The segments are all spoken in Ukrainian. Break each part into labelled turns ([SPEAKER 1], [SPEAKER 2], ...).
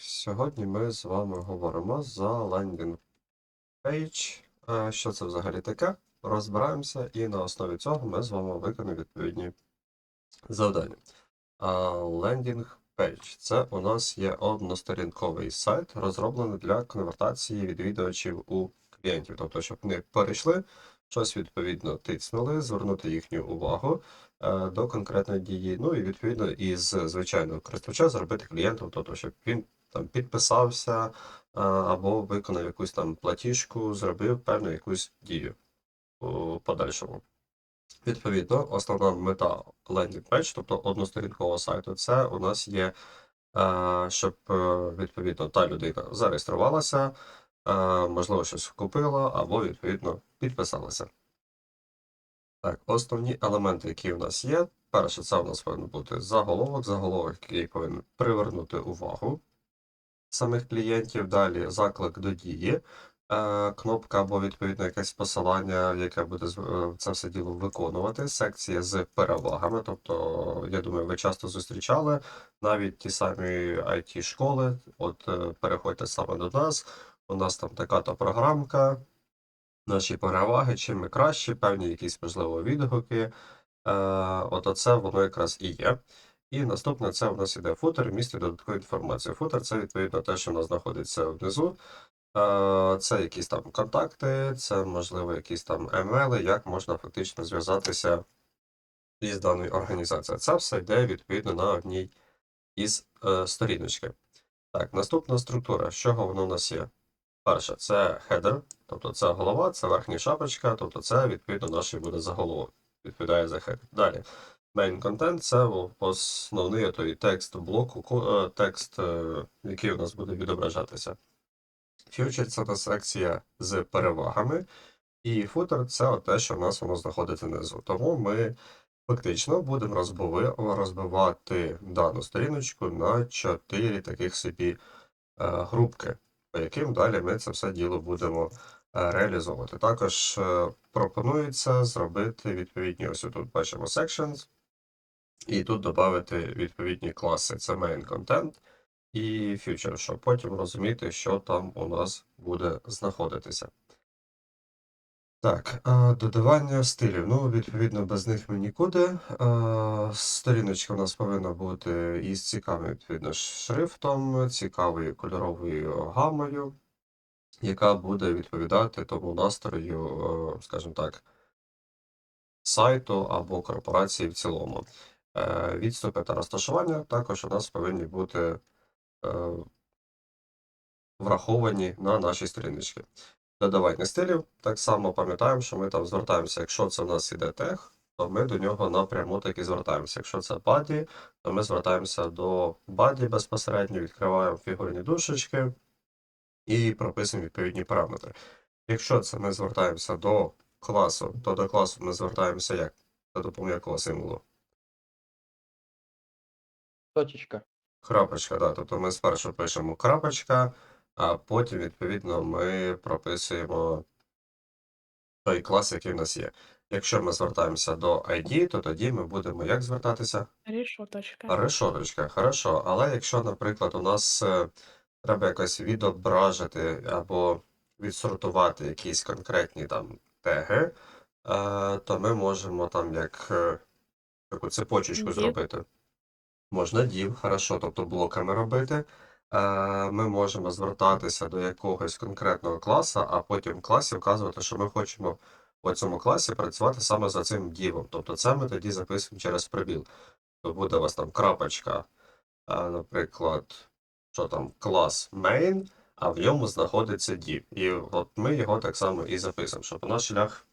[SPEAKER 1] сьогодні ми з вами говоримо за лендінг пейдж. Е, Що це взагалі таке? Розбираємося, і на основі цього ми з вами виконаємо відповідні завдання. Лендінг пейдж це у нас є односторінковий сайт, розроблений для конвертації відвідувачів у клієнтів. Тобто, щоб вони перейшли, щось відповідно тиснули, звернути їхню увагу е, до конкретної дії. Ну і відповідно із звичайного користувача зробити клієнтом, тобто, щоб він там підписався е, або виконав якусь там платіжку, зробив певну якусь дію у подальшому. Відповідно, основна мета лендінг пейдж, тобто односторінкового сайту, це у нас є, е, щоб е, відповідно та людина зареєструвалася, можливо, щось купила, або відповідно підписалася. Так, основні елементи, які в нас є. Перше, це у нас повинен бути заголовок, заголовок, який повинен привернути увагу самих клієнтів. Далі заклик до дії, е, кнопка або відповідно якесь посилання, яке буде е, це все діло виконувати. Секція з перевагами. Тобто, я думаю, ви часто зустрічали навіть ті самі it школи. От е, переходьте саме до нас. У нас там така-то програмка. Наші переваги, чим ми кращі, певні якісь можливо відгуки. От оце воно якраз і є. І наступне це у нас іде футер, містить додаткову інформацію. Футер це відповідно те, що у нас знаходиться внизу. Це якісь там контакти, це можливо якісь там емейли, як можна фактично зв'язатися із даною організацією. Це все йде відповідно на одній із е, сторіночки. Так, наступна структура. З чого воно у нас є? Перше, це header, тобто це голова, це верхня шапочка, тобто це відповідно наш буде заголовок, відповідає за header. Далі. Main content це основний той текст блоку, е, текст, е, який у нас буде відображатися. Future це та секція з перевагами, і footer це те, що в нас воно знаходиться внизу. Тому ми фактично будемо розбивати дану сторіночку на чотири таких собі е, групки, по яким далі ми це все діло будемо реалізовувати. Також пропонується зробити відповідні, ось тут бачимо sections, і тут додати відповідні класи. Це main content і future, щоб потім розуміти, що там у нас буде знаходитися. Так, додавання стилів. Ну, відповідно, без них ми нікуди. Сторіночка у нас повинна бути із цікавим, відповідно, шрифтом, цікавою кольоровою гамою, яка буде відповідати тому настрою, скажімо так, сайту або корпорації в цілому. Е, Відступи та розташування також у нас повинні бути е, враховані на нашій сторіночці. Додавання стилів. Так само пам'ятаємо, що ми там звертаємося, якщо це в нас іде тег, то ми до нього напряму таки звертаємося. Якщо це body, то ми звертаємося до body безпосередньо, відкриваємо фігурні дужечки і прописуємо відповідні параметри. Якщо це ми звертаємося до класу, то до класу ми звертаємося як? За допомогою якого символу?
[SPEAKER 2] Точечка.
[SPEAKER 1] Крапочка, да. Тобто ми спершу пишемо крапочка, а потім, відповідно, ми прописуємо той клас, який в нас є. Якщо ми звертаємося до ID, то тоді ми будемо як звертатися?
[SPEAKER 3] Решеточка.
[SPEAKER 1] Решоточка, хорошо. Але якщо, наприклад, у нас е, треба якось відображити або відсортувати якісь конкретні там теги, е, то ми можемо там як е, таку цепочечку зробити. Можна div, хорошо, тобто блоками робити. Е, Ми можемо звертатися до якогось конкретного класа, а потім в класі вказувати, що ми хочемо в цьому класі працювати саме за цим дівом. Тобто це ми тоді записуємо через пробіл. То буде у вас там крапочка, е, наприклад, що там клас main, а в ньому знаходиться div. І от ми його так само і записуємо, щоб наш шлях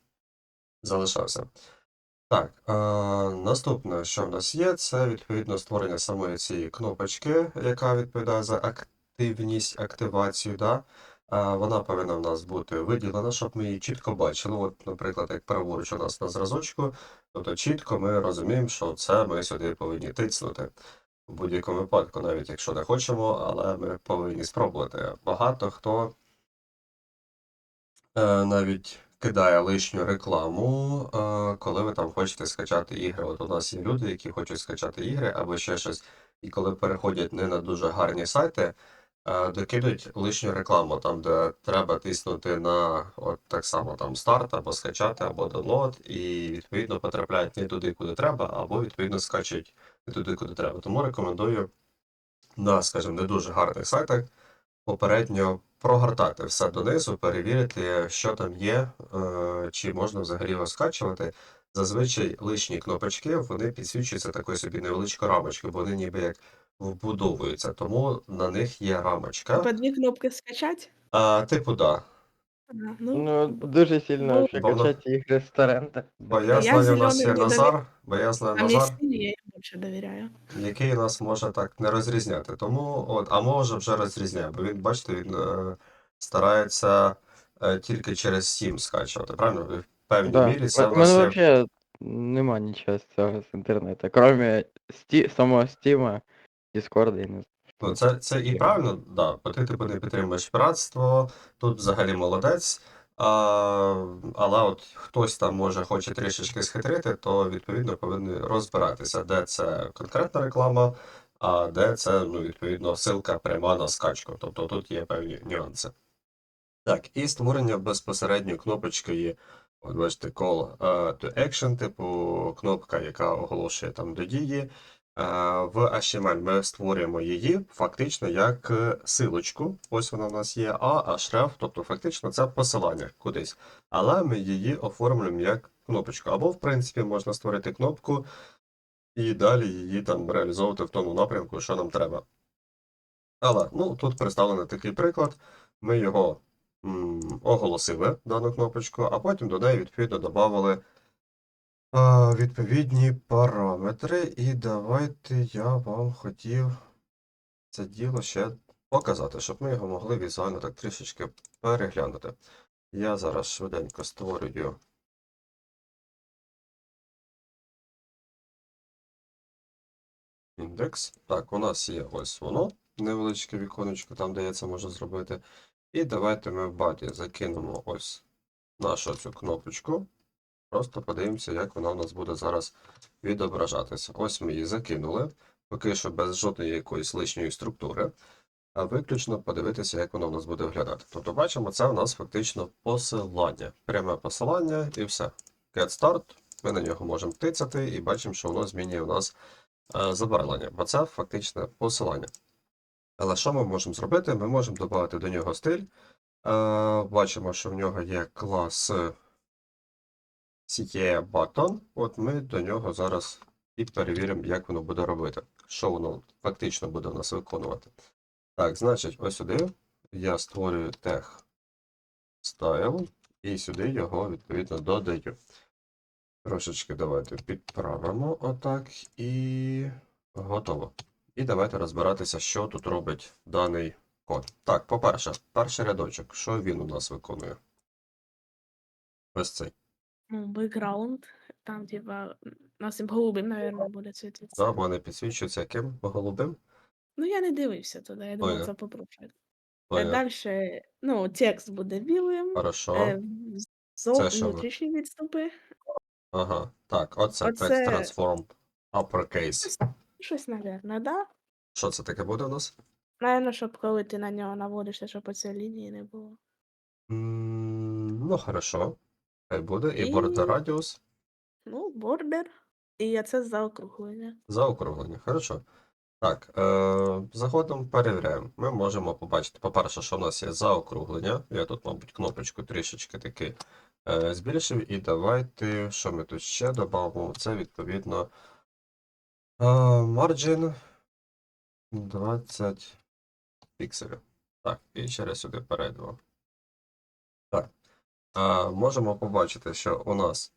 [SPEAKER 1] залишався. Так, е, наступне, що в нас є, це відповідно створення самої цієї кнопочки, яка відповідає за активність, активацію. Да? Е, вона повинна в нас бути виділена, щоб ми її чітко бачили. От, наприклад, як праворуч у нас на зразочку, тобто чітко ми розуміємо, що це ми сюди повинні тицнути. В будь-якому випадку, навіть якщо не хочемо, але ми повинні спробувати. Багато хто е, навіть кидає лишню рекламу, е, коли ви там хочете скачати ігри. От у нас є люди, які хочуть скачати ігри або ще щось, і коли переходять не на дуже гарні сайти, е, докидують лишню рекламу, там, де треба тиснути на от так само там старт або скачати, або download, і відповідно потрапляють не туди, куди треба, або відповідно скачують не туди, куди треба. Тому рекомендую на, скажімо, не дуже гарних сайтах попередньо прогортати все донизу, перевірити, що там є, е, чи можна взагалі його скачувати. Зазвичай лишні кнопочки вони підсвічуються такою собі невеличкою рамочкою, бо вони ніби як вбудовуються, тому на них є рамочка.
[SPEAKER 2] По дві кнопки скачать?
[SPEAKER 1] А, типу, да.
[SPEAKER 2] Ага, ну,
[SPEAKER 3] Ну, дуже сильно
[SPEAKER 2] Ну,
[SPEAKER 1] Бо
[SPEAKER 3] качать ігри з торрента.
[SPEAKER 1] Бо
[SPEAKER 2] Я
[SPEAKER 1] я знаю, у нас є Назар, бо я знаю
[SPEAKER 2] а
[SPEAKER 1] Назар,
[SPEAKER 2] більше довіряю.
[SPEAKER 1] який нас може так не розрізняти. Тому, от, а може вже розрізняє, бо він, бачите, він е, старається е, тільки через Steam скачувати, правильно? В певній
[SPEAKER 3] Да.
[SPEAKER 1] мірі це
[SPEAKER 3] У
[SPEAKER 1] в
[SPEAKER 3] мене
[SPEAKER 1] нас є
[SPEAKER 3] вообще нема нічого з цього з інтернету, кроме сті... самого Стіма, Діскорда і не знаю.
[SPEAKER 1] Ну, це, це і правильно, да, бо ти типу не підтримуєш піратство, тут взагалі молодець. А, але от хтось там може хоче трішечки схитрити, то відповідно повинен розбиратися, де це конкретна реклама, а де це, ну, відповідно, ссылка пряма на скачку. Тобто тут є певні нюанси. Так, і створення безпосередньо кнопочкою, от бачите, call to action, типу кнопка, яка оголошує там до дії. Е, В HTML ми створюємо її фактично як е, силочку. Ось вона в нас є, а href, тобто фактично це посилання кудись. Але ми її оформлюємо як кнопочку. Або, в принципі, можна створити кнопку і далі її там реалізовувати в тому напрямку, що нам треба. Але ну, тут представлений такий приклад. Ми його оголосили дану кнопочку, а потім до неї відповідно додали відповідні параметри. І давайте я вам хотів це діло ще показати, щоб ми його могли візуально так трішечки переглянути. Я зараз швиденько створюю. Індекс. Так, у нас є ось воно, невеличке віконечко, там де я це можу зробити. І давайте ми в баді закинемо ось нашу цю кнопочку. Просто подивимося, як вона у нас буде зараз відображатися. Ось ми її закинули, поки що без жодної якоїсь лишньої структури, а виключно подивитися, як воно у нас буде виглядати. Тобто, бачимо, це у нас фактично посилання. Пряме посилання і все. Get start. Ми на нього можемо тицяти і бачимо, що воно змінює у нас е, забарвлення, бо це фактичне посилання. Але що ми можемо зробити? Ми можемо додати до нього стиль. Е, Бачимо, що в нього є клас CTA Button. От ми до нього зараз і перевіримо, як воно буде робити. Що воно фактично буде в нас виконувати. Так, значить, ось сюди я створюю тег style і сюди його відповідно додаю. Трошечки давайте підправимо отак і готово. І давайте розбиратися, що тут робить даний код. Так, по-перше, перший рядочок, що він у нас виконує? Ось цей.
[SPEAKER 2] Ну, бекграунд, там, типа, у нас і голубим, наверное, буде світитися.
[SPEAKER 1] Да, в мене підсвічується яким голубим.
[SPEAKER 2] Ну, я не дивився туди, я
[SPEAKER 1] Понял.
[SPEAKER 2] це попроще.
[SPEAKER 1] Поняв.
[SPEAKER 2] Далі, ну, текст буде білим,
[SPEAKER 1] Хорошо.
[SPEAKER 2] е, зо-
[SPEAKER 1] Це що ви?
[SPEAKER 2] внутрішні відступи,
[SPEAKER 1] Ага. Так, оце
[SPEAKER 2] Оце-
[SPEAKER 1] text transform uppercase.
[SPEAKER 2] щось, наверное, да?
[SPEAKER 1] Що це таке буде у нас?
[SPEAKER 2] Наверно, щоб коли ти на нього наводишся, щоб оце лінії не було.
[SPEAKER 1] М, Ну, хорошо. Хай буде. І
[SPEAKER 2] І-
[SPEAKER 1] border radius.
[SPEAKER 2] Ну, бордер. І це заокруглення.
[SPEAKER 1] Заокруглення. Хорошо. Так, е, заходимо, перевіряємо. Ми можемо побачити, по-перше, що в нас є заокруглення. Я тут, мабуть, кнопочку трішечки таки е, збільшив. І давайте, що ми тут ще додамо? Це відповідно е, margin 20 пікселів. Так, і через сюди перейдемо. Можемо побачити, що у нас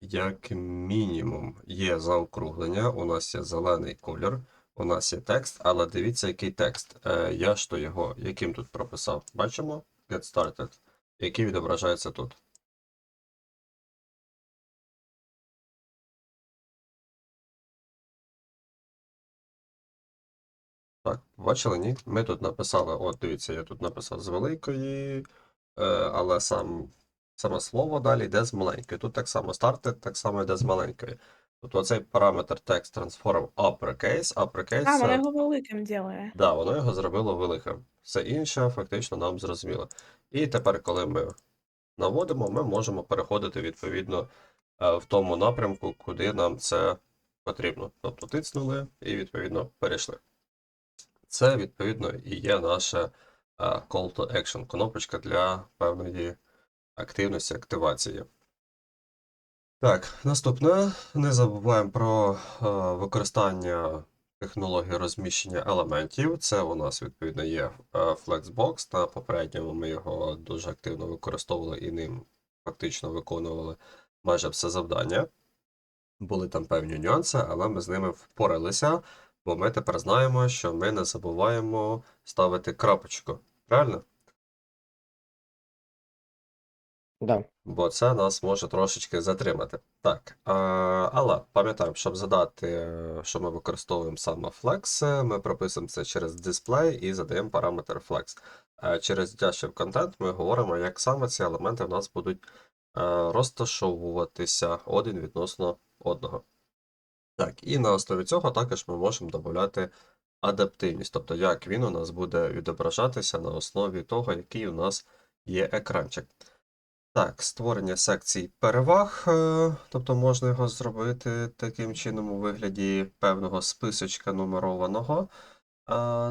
[SPEAKER 1] як мінімум є заокруглення, у нас є зелений колір, у нас є текст, але дивіться, який текст. Е, я ж то його яким тут прописав. Бачимо? Get started, який відображається тут. Так, бачили, ні? Ми тут написали, от дивіться, я тут написав з великої, е, але сам, саме слово далі йде з маленької. Тут так само started, так само йде з маленької. Тобто цей параметр text transform uppercase, uppercase
[SPEAKER 2] А, воно його великим ділає.
[SPEAKER 1] Да, воно його зробило великим. Все інше фактично нам зрозуміло. І тепер, коли ми наводимо, ми можемо переходити відповідно е, в тому напрямку, куди нам це потрібно. Тобто тиснули і відповідно перейшли. Це відповідно і є наша е, call to action, кнопочка для певної активності, активації. Так, наступне. Не забуваємо про е, використання технології розміщення елементів. Це у нас відповідно є е, Flexbox. На попередньому ми його дуже активно використовували і ним фактично виконували майже все завдання. Були там певні нюанси, але ми з ними впоралися, бо ми тепер знаємо, що ми не забуваємо ставити крапочку. Правильно?
[SPEAKER 3] Да.
[SPEAKER 1] бо це нас може трошечки затримати. Так, е, але пам'ятаємо, щоб задати, що ми використовуємо саме flex, ми прописуємо це через display і задаємо параметр flex. Через Dashiv Content ми говоримо, як саме ці елементи в нас будуть е, розташовуватися один відносно одного. Так, і на основі цього також ми можемо додати адаптивність, тобто як він у нас буде відображатися на основі того, який у нас є екранчик. Так, створення секцій переваг, е, тобто можна його зробити таким чином у вигляді певного списочка нумерованого.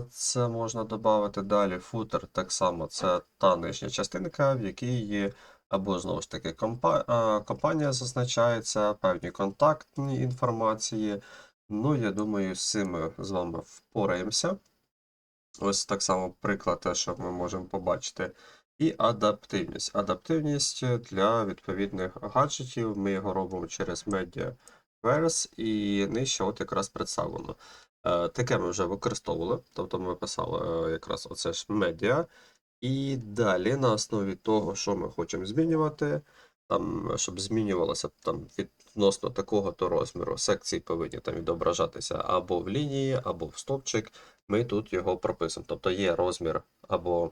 [SPEAKER 1] Це можна додати далі. Футер так само це та нижня частинка, в якій є або знову ж таки компанія зазначається, певні контактні інформації. Ну, я думаю, з цим з вами впораємося. Ось так само приклад, те, що ми можемо побачити. І адаптивність. Адаптивність для відповідних гаджетів. Ми його робимо через MediaVerse і нижче от якраз представлено. Е, Таке ми вже використовували, тобто ми писали е, якраз оце ж медіа. І далі на основі того, що ми хочемо змінювати, там, щоб змінювалося там, відносно такого-то розміру, секції повинні там відображатися або в лінії, або в стовпчик. Ми тут його прописуємо. Тобто є розмір або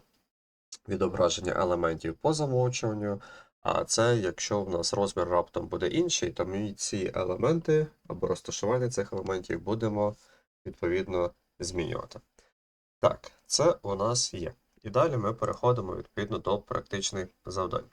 [SPEAKER 1] відображення елементів по замовчуванню. А це якщо в нас розмір раптом буде інший, то ми ці елементи або розташування цих елементів будемо відповідно змінювати. Так, це у нас є. І далі ми переходимо відповідно до практичних завдань.